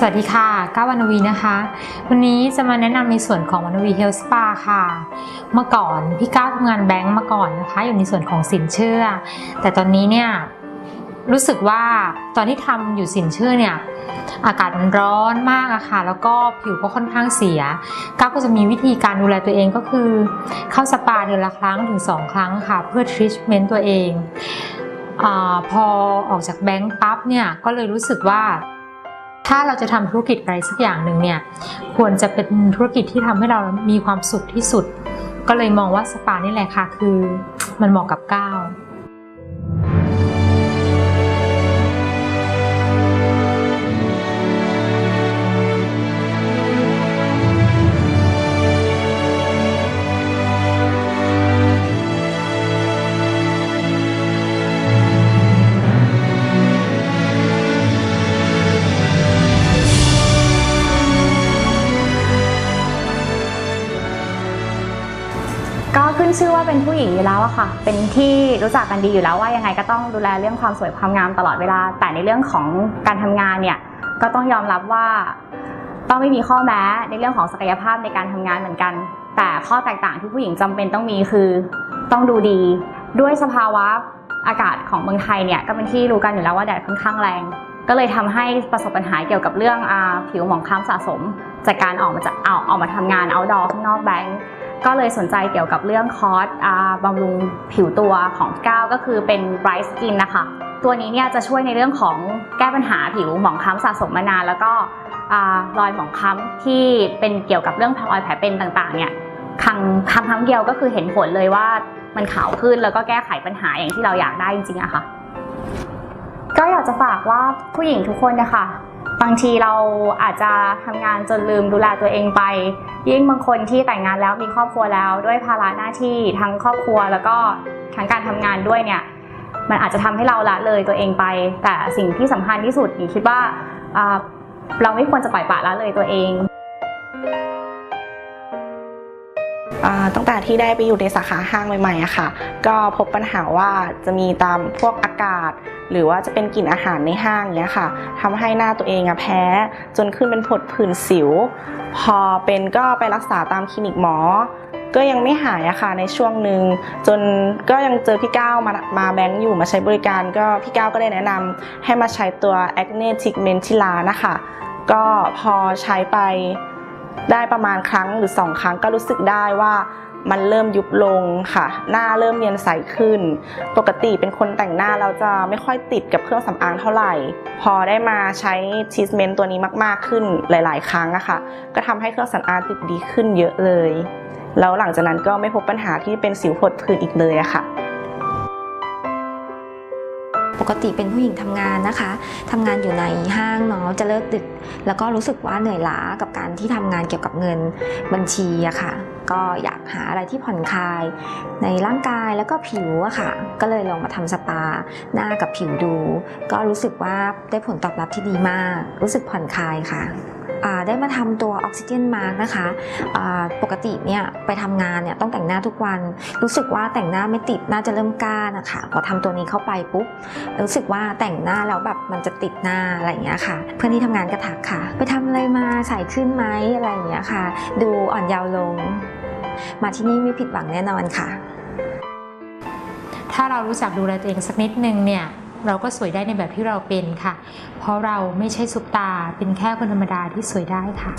สวัสดีค่ะก้าววรรณวีนะคะ วันนี้จะมาแนะนำในส่วนของวรรณวีเฮลสปาค่ะ เมื่อก่อนพี่ก้าวทำงานแบงก์มาก่อนนะคะ อยู่ในส่วนของสินเชื่อ แต่ตอนนี้เนี่ยรู้สึกว่าตอนที่ทำอยู่สินเชื่อเนี่ยอากาศมันร้อนมากอะค่ะ แล้วก็ผิวก็ค่อนข้างเสียก้าวก็จะมีวิธีการดูแลตัวเองก็คือ เข้าสปาเดือนละครั้งถึง 2 ครั้งค่ะ เพื่อทรีทเมนต์ตัวเองอพอออกจากแบงก์ปั๊บเนี่ยก็เลยรู้สึกว่า ถ้าเราจะทำธุรกิจอะไรสักอย่างหนึ่งเนี่ยควรจะเป็นธุรกิจที่ทำให้เรามีความสุขที่สุด ก็เลยมองว่าสปานี่แหละค่ะคือมันเหมาะกับก้าว ก็ขึ้นชื่อว่าเป็นผู้หญิงอยู่แล้วอะค่ะ เป็นที่รู้จักกันดีอยู่แล้วว่ายังไงก็ต้องดูแลเรื่องความสวยความงามตลอดเวลา แต่ในเรื่องของการทำงานเนี่ยก็ต้องยอมรับว่า ต้องไม่มีข้อแม้ในเรื่องของศักยภาพในการทำงานเหมือนกัน แต่ข้อแตกต่างที่ผู้หญิงจำเป็นต้องมีคือต้องดูดี ด้วยสภาวะอากาศของเมืองไทยเนี่ยก็เป็นที่รู้กันอยู่แล้วว่าแดดค่อนข้างแรง ก็เลยทำให้ประสบปัญหาเกี่ยวกับเรื่องอผิวหมองคล้ำสะสม จากการออกมาจากเอาออกมาทำงานเอาดอข้างนอกแบงก์ ก็เลยสนใจเกี่ยวกับเรื่องคอร์สบำรุงผิวตัวของก้าวก็คือเป็น Bright Skin นะคะ ตัวนี้เนี่ยจะช่วยในเรื่องของแก้ปัญหาผิวหมองคล้ำสะสมมานาน แล้วก็รอยหมองคล้ำที่เป็นเกี่ยวกับเรื่องรอยแผลเป็นต่างๆเนี่ยครั้งครั้งครั้งเดียวก็คือเห็นผลเลยว่ามันขาวขึ้นแล้วก็แก้ไขปัญหาอย่างที่เราอยากได้จริงๆอะค่ะ ก็อยากจะฝากว่าผู้หญิงทุกคนนะคะ บางทีเราอาจจะทำงานจนลืมดูแลตัวเองไป ยิ่งบางคนที่แต่งงานแล้วมีครอบครัวแล้วด้วยภาระหน้าที่ทั้งครอบครัวแล้วก็ทั้งการทำงานด้วยเนี่ยมันอาจจะทำให้เราละเลยตัวเองไป แต่สิ่งที่สำคัญที่สุดหญิงคิดว่าอ่าเราไม่ควรจะปล่อยปละละเลยตัวเอง ตั้งแต่ที่ได้ไปอยู่ในสาขาห้างใหม่ๆอะค่ะ ก็พบปัญหาว่าจะมีตามพวกอากาศ หรือว่าจะเป็นกลิ่นอาหารในห้างเนี้ยค่ะทำให้หน้าตัวเองอะแพ้ จนขึ้นเป็นผดผื่นสิว พอเป็นก็ไปรักษาตามคลินิกหมอ ก็ยังไม่หายอะค่ะในช่วงหนึ่งจนก็ยังเจอพี่ก้าวมามาแบงค์อยู่มาใช้บริการ ก็พี่ก้าวก็ได้แนะนำให้มาใช้ตัว Acne Pigment ที่ร้านนะคะ ก็พอใช้ไป ได้ประมาณครั้งหรือ2ครั้งก็รู้สึกได้ว่ามันเริ่มยุบลงค่ะ หน้าเริ่มเนียนใสขึ้น ปกติเป็นคนแต่งหน้าเราจะไม่ค่อยติดกับเครื่องสำอางเท่าไหร่ พอได้มาใช้ชีสเมนต์ตัวนี้มาก ๆขึ้นหลาย ๆ ครั้งอะค่ะ ก็ทำให้เครื่องสำอางติดดีขึ้นเยอะเลย แล้วหลังจากนั้นก็ไม่พบปัญหาที่เป็นสิวผดผื่นอีกเลยอะค่ะ ปกติเป็นผู้หญิงทำงานนะคะทำงานอยู่ในห้างเนาะจะเลิกดึก แล้วก็รู้สึกว่าเหนื่อยล้ากับการที่ทำงานเกี่ยวกับเงินบัญชีอะค่ะ ก็อยากหาอะไรที่ผ่อนคลาย ในร่างกายแล้วก็ผิวอะค่ะ ก็เลยลองมาทำสปาหน้ากับผิวดู ก็รู้สึกว่าได้ผลตอบรับที่ดีมาก รู้สึกผ่อนคลายค่ะอ่า ได้มาทำตัวออกซิเจนมาร์กนะคะปกติเนี่ยไปทำงานเนี่ยต้องแต่งหน้าทุกวัน รู้สึกว่าแต่งหน้าไม่ติดน่าจะเริ่มกล้านะคะพอทำตัวนี้เข้าไปปุ๊บรู้สึกว่าแต่งหน้าแล้วแบบมันจะติดหน้าอะไรอย่างเงี้ยค่ะ เพื่อนที่ทำงานก็ทักค่ะ ไปทำอะไรมาใส่ขึ้นไหมอะไรอย่างเงี้ยค่ะ ดูอ่อนเยาว์ลง มาที่นี่ไม่ผิดหวังแน่นอนค่ะ ถ้าเรารู้จักดูแลตัวเองสักนิดนึงเนี่ย เราก็สวยได้ในแบบที่เราเป็นค่ะ เพราะเราไม่ใช่ซุปตา เป็นแค่คนธรรมดาที่สวยได้ค่ะ